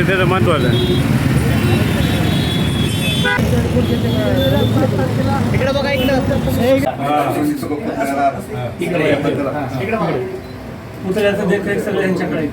काय त्याचं महत्वाचं इकडे बघा इकडं. पुतळ्याचं देखरेख सगळं यांच्याकडे